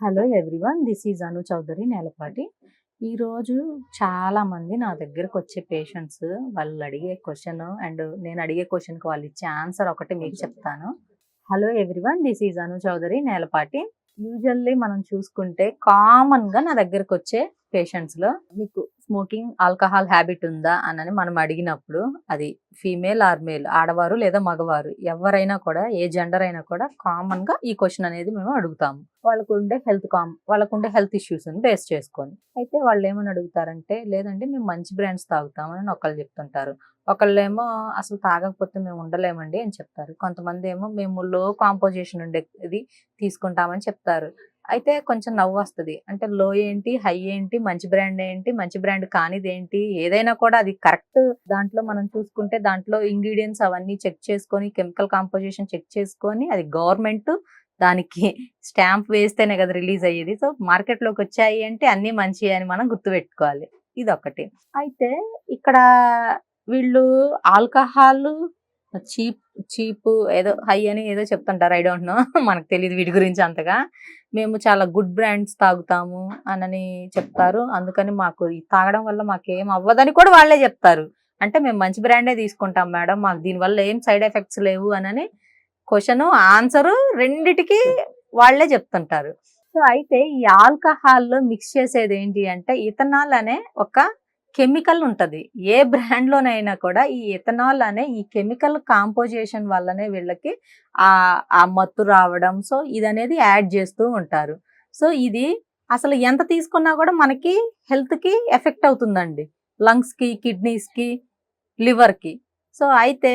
Hello everyone this is Anu Chowdary Nelapati. ఈరోజు చాలా మంది నా దగ్గరకు వచ్చే పేషెంట్స్ వాళ్ళు అడిగే క్వశ్చన్ అండ్ నేను అడిగే క్వశ్చన్కి వాళ్ళు ఇచ్చే ఆన్సర్ ఒకటి మీకు చెప్తాను. Hello everyone this is Anu Chowdary Nelapati. Usually మనం చూసుకుంటే కామన్గా నా దగ్గరకు వచ్చే పేషెంట్స్లో మీకు స్మోకింగ్ ఆల్కహాల్ హ్యాబిట్ ఉందా అని మనం అడిగినప్పుడు అది ఫీమేల్ ఆర్ మేల్ ఆడవారు లేదా మగవారు ఎవరైనా కూడా ఏ జెండర్ అయినా కూడా కామన్గా ఈ క్వశ్చన్ అనేది మేము అడుగుతాము. వాళ్ళకు ఉండే హెల్త్ కామ్ వాళ్ళకు ఉండే హెల్త్ ఇష్యూస్ బేస్ చేసుకొని. అయితే వాళ్ళు ఏమని అడుగుతారంటే లేదంటే మేము మంచి బ్రాండ్స్ తాగుతామని ఒకళ్ళు చెప్తుంటారు. ఒకళ్ళేమో అసలు తాగకపోతే మేము ఉండలేమండి అని చెప్తారు. కొంతమంది ఏమో మేము లో కాంపోజిషన్ ఉండే ఇది తీసుకుంటామని చెప్తారు. అయితే కొంచెం నవ్వు వస్తుంది. అంటే లో ఏంటి హై ఏంటి మంచి బ్రాండ్ ఏంటి మంచి బ్రాండ్ కానిది ఏంటి ఏదైనా కూడా అది కరెక్ట్ దాంట్లో మనం చూసుకుంటే దాంట్లో ఇంగ్రీడియంట్స్ అవన్నీ చెక్ చేసుకొని కెమికల్ కాంపోజిషన్ చెక్ చేసుకొని అది గవర్నమెంట్ దానికి స్టాంప్ వేస్తేనే కదా రిలీజ్ అయ్యేది. సో మార్కెట్లోకి వచ్చాయి అంటే అన్నీ మంచి అని మనం గుర్తుపెట్టుకోవాలి. ఇది ఒకటి అయితే ఇక్కడ వీళ్ళు ఆల్కహాల్ చీప్ చీప్ ఏదో హై అని ఏదో చెప్తుంటారు. ఐ డోంట్ నో మనకు తెలియదు వీటి గురించి అంతగా. మేము చాలా గుడ్ బ్రాండ్స్ తాగుతాము అనని చెప్తారు. అందుకని మాకు తాగడం వల్ల మాకు ఏం అవ్వదని కూడా వాళ్ళే చెప్తారు. అంటే మేము మంచి బ్రాండే తీసుకుంటాం మేడం. మాకు దీనివల్ల ఏం సైడ్ ఎఫెక్ట్స్ లేవు అనని క్వశ్చన్ ఆన్సర్ రెండిటికి వాళ్ళే చెప్తుంటారు. సో అయితే ఈ ఆల్కహాల్లో మిక్స్ చేసేది ఏంటి అంటే ఇథనాల్ అనే ఒక కెమికల్ ఉంటుంది. ఏ బ్రాండ్లోనైనా కూడా ఈ ఇథనాల్ అనే ఈ కెమికల్ కాంపోజిషన్ వల్లనే వీళ్ళకి ఆ ఆ మత్తు రావడం సో ఇది అనేది యాడ్ చేస్తూ ఉంటారు. సో ఇది అసలు ఎంత తీసుకున్నా కూడా మనకి హెల్త్కి ఎఫెక్ట్ అవుతుందండి. లంగ్స్కి కిడ్నీస్కి లివర్కి. సో అయితే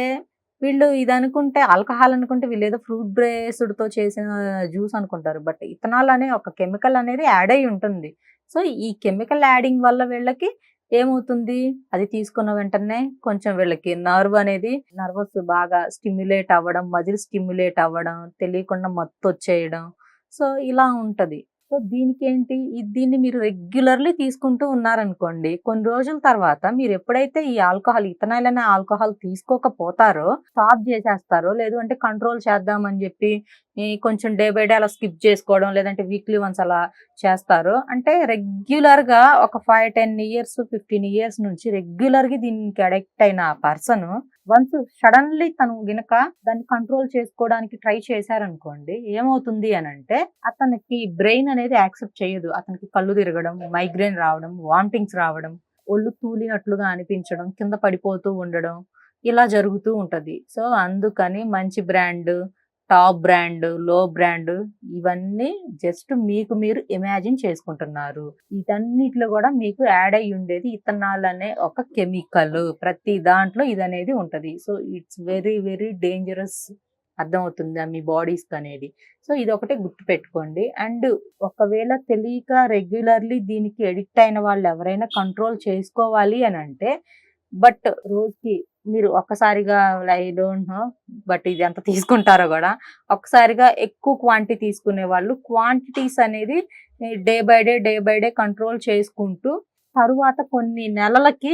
వీళ్ళు ఇది అనుకుంటే ఆల్కహాల్ అనుకుంటే వీళ్ళు ఏదో ఫ్రూట్ బ్రేస్డ్తో చేసిన జ్యూస్ అనుకుంటారు. బట్ ఇథనాల్ అనే ఒక కెమికల్ అనేది యాడ్ అయి ఉంటుంది. సో ఈ కెమికల్ యాడింగ్ వల్ల వీళ్ళకి ఏమవుతుంది? అది తీసుకున్న వెంటనే కొంచెం వీళ్ళకి నర్వ్ అనేది నర్వస్ బాగా స్టిమ్యులేట్ అవ్వడం మజిల్ స్టిమ్యులేట్ అవ్వడం తెలియకుండా మత్తు వచ్చేయడం సో ఇలా ఉంటది. సో దీనికి ఏంటి దీన్ని మీరు రెగ్యులర్లీ తీసుకుంటూ ఉన్నారనుకోండి కొన్ని రోజుల తర్వాత మీరు ఎప్పుడైతే ఈ ఆల్కహాల్ ఇథనాల్ అనే ఆల్కహాల్ తీసుకోకపోతారో స్టాప్ చేసేస్తారో లేదు అంటే కంట్రోల్ చేద్దామని చెప్పి కొంచెం డే బై డే అలా స్కిప్ చేసుకోవడం లేదంటే వీక్లీ వన్స్ అలా చేస్తారు అంటే రెగ్యులర్గా ఒక five ten years fifteen years నుంచి రెగ్యులర్గా దీనికి అడిక్ట్ అయిన పర్సన్ వన్స్ సడన్లీ తను గినక దాన్ని కంట్రోల్ చేసుకోవడానికి ట్రై చేశారనుకోండి ఏమవుతుంది అని అంటే అతనికి బ్రెయిన్ అనేది యాక్సెప్ట్ చేయదు. అతనికి కళ్ళు తిరగడం మైగ్రేన్ రావడం వామిటింగ్స్ రావడం ఒళ్ళు తూలినట్లుగా అనిపించడం కింద పడిపోతూ ఉండడం ఇలా జరుగుతూ ఉంటుంది. సో అందుకని మంచి బ్రాండ్ టాప్ బ్రాండ్లో బ్రాండ్ ఇవన్నీ జస్ట్ మీకు మీరు ఇమాజిన్ చేసుకుంటున్నారు. వీటన్నిటిలో కూడా మీకు యాడ్ అయి ఉండేది ఇథనాల్ అనే ఒక కెమికల్. ప్రతి దాంట్లో ఇది అనేది ఉంటుంది. So it's very very dangerous అర్థమవుతుందా మీ బాడీస్కి అనేది సో ఇది ఒకటే గుర్తు పెట్టుకోండి. అండ్ ఒకవేళ తెలియక రెగ్యులర్లీ దీనికి ఎడిక్ట్ అయిన వాళ్ళు ఎవరైనా కంట్రోల్ చేసుకోవాలి అని అంటే బట్ రోజుకి మీరు ఒక్కసారిగా ఐ డోంట్ నో బట్ ఇది ఎంత తీసుకుంటారో కూడా ఒక్కసారిగా ఎక్కువ క్వాంటిటీ తీసుకునే వాళ్ళు క్వాంటిటీస్ అనేది day by day day by day control చేసుకుంటూ తరువాత కొన్ని నెలలకి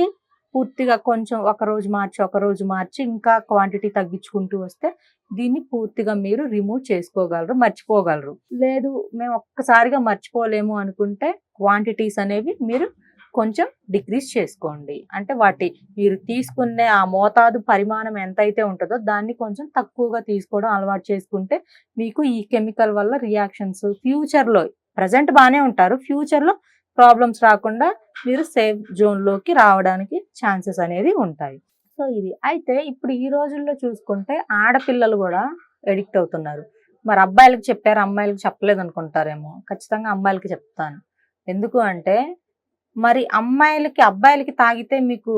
పూర్తిగా కొంచెం ఒక రోజు మార్చి ఒక రోజు మార్చి ఇంకా క్వాంటిటీ తగ్గించుకుంటూ వస్తే దీన్ని పూర్తిగా మీరు రిమూవ్ చేసుకోగలరు మర్చిపోగలరు. లేదు మేము ఒక్కసారిగా మర్చిపోలేము అనుకుంటే క్వాంటిటీస్ అనేవి మీరు కొంచెం డిక్రీజ్ చేసుకోండి. అంటే వాటి మీరు తీసుకునే ఆ మోతాదు పరిమాణం ఎంతైతే ఉంటుందో దాన్ని కొంచెం తక్కువగా తీసుకోవడం అలవాటు చేసుకుంటే మీకు ఈ కెమికల్ వల్ల రియాక్షన్స్ ఫ్యూచర్లో ప్రజెంట్ బాగానే ఉంటారు. ఫ్యూచర్లో ప్రాబ్లమ్స్ రాకుండా మీరు సేఫ్ జోన్లోకి రావడానికి ఛాన్సెస్ అనేది ఉంటాయి. సో ఇది. అయితే ఇప్పుడు ఈ రోజుల్లో చూసుకుంటే ఆడపిల్లలు కూడా ఎడిక్ట్ అవుతున్నారు. మరి అబ్బాయిలకు చెప్పారు? అమ్మాయిలకు చెప్పలేదు అనుకుంటారేమో ఖచ్చితంగా అమ్మాయిలకి చెప్తాను. ఎందుకు అంటే మరి అమ్మాయిలకి అబ్బాయిలకి తాగితే మీకు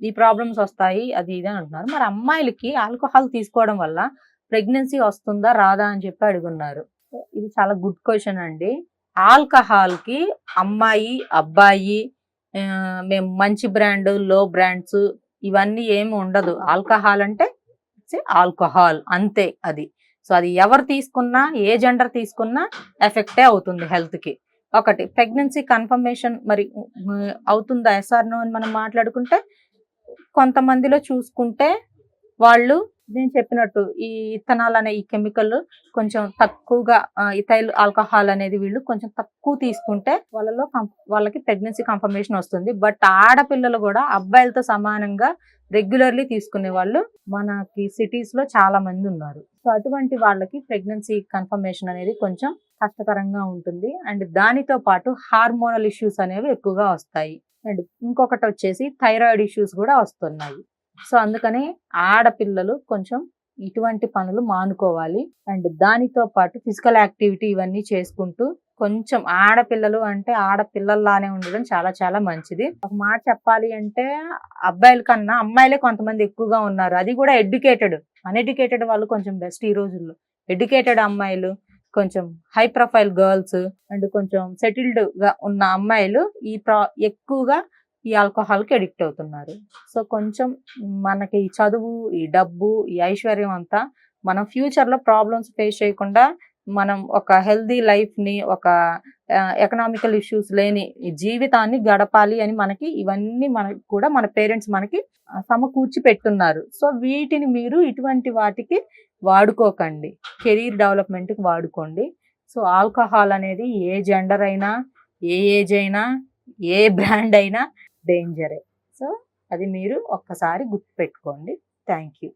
ఈ ప్రాబ్లమ్స్ వస్తాయి అది ఇది అని అంటున్నారు. మరి అమ్మాయిలకి ఆల్కహాల్ తీసుకోవడం వల్ల ప్రెగ్నెన్సీ వస్తుందా రాదా అని చెప్పి అడుగున్నారు. ఇది చాలా గుడ్ క్వశ్చన్ అండి. ఆల్కహాల్కి అమ్మాయి అబ్బాయి మేము మంచి బ్రాండ్లో బ్రాండ్స్ ఇవన్నీ ఏమి ఉండదు. ఆల్కహాల్ అంటే ఆల్కహాల్ అంతే అది. సో అది ఎవరు తీసుకున్నా ఏ జెండర్ తీసుకున్నా ఎఫెక్టే అవుతుంది హెల్త్కి ఒకటి. ప్రెగ్నెన్సీ కన్ఫర్మేషన్ మరి అవుతుందా ఎస్ఆర్ నో అని మనం మాట్లాడుకుంటే కొంతమందిలో చూసుకుంటే వాళ్ళు నేను చెప్పినట్టు ఈ ఇథనాల్ అనే ఈ కెమికల్ కొంచెం తక్కువగా ఇథైల్ ఆల్కహాల్ అనేది వీళ్ళు కొంచెం తక్కువ తీసుకుంటే వాళ్ళలో కం- వాళ్ళకి ప్రెగ్నెన్సీ కన్ఫర్మేషన్ వస్తుంది. బట్ ఆడపిల్లలు కూడా అబ్బాయిలతో సమానంగా రెగ్యులర్లీ తీసుకునే వాళ్ళు మనకి సిటీస్లో చాలా మంది ఉన్నారు. సో అటువంటి వాళ్ళకి ప్రెగ్నెన్సీ కన్ఫర్మేషన్ అనేది కొంచెం కష్టకరంగా ఉంటుంది. అండ్ దానితో పాటు హార్మోనల్ ఇష్యూస్ అనేవి ఎక్కువగా వస్తాయి. అండ్ ఇంకొకటి వచ్చేసి థైరాయిడ్ ఇష్యూస్ కూడా వస్తున్నాయి. సో అందుకని ఆడపిల్లలు కొంచెం ఇటువంటి పనులు మానుకోవాలి. అండ్ దానితో పాటు ఫిజికల్ యాక్టివిటీ ఇవన్నీ చేసుకుంటూ కొంచెం ఆడపిల్లలు అంటే ఆడపిల్లల్లానే ఉండడం చాలా చాలా మంచిది. ఒక మాట చెప్పాలి అంటే అబ్బాయిల కన్నా అమ్మాయిలే కొంతమంది ఎక్కువగా ఉన్నారు. అది కూడా ఎడ్యుకేటెడ్ అన్ఎడ్యుకేటెడ్ వాళ్ళు కొంచెం బెస్ట్ ఈ రోజుల్లో. ఎడ్యుకేటెడ్ అమ్మాయిలు కొంచెం హై ప్రొఫైల్ గర్ల్స్ అండ్ కొంచెం సెటిల్డ్గా ఉన్న అమ్మాయిలు ఈ ప్రా ఎక్కువగా ఈ ఆల్కహాల్కి అడిక్ట్ అవుతున్నారు. సో కొంచెం మనకి ఈ చదువు ఈ డబ్బు ఈ ఐశ్వర్యం అంతా మనం ఫ్యూచర్లో ప్రాబ్లమ్స్ ఫేస్ చేయకుండా మనం ఒక హెల్దీ లైఫ్ని ఒక ఎకనామికల్ ఇష్యూస్ లేని జీవితాన్ని గడపాలి అని మనకి ఇవన్నీ మనకి కూడా మన పేరెంట్స్ మనకి సమకూర్చి పెట్టున్నారు సో వీటిని మీరు ఇటువంటి వాటికి వాడుకోకండి. కెరీర్ డెవలప్మెంట్కి వాడుకోండి. సో ఆల్కహాల్ అనేది ఏ జెండర్ అయినా ఏ ఏజ్ అయినా ఏ బ్రాండ్ అయినా డేంజరే. సో అది మీరు ఒక్కసారి గుర్తుపెట్టుకోండి. Thank you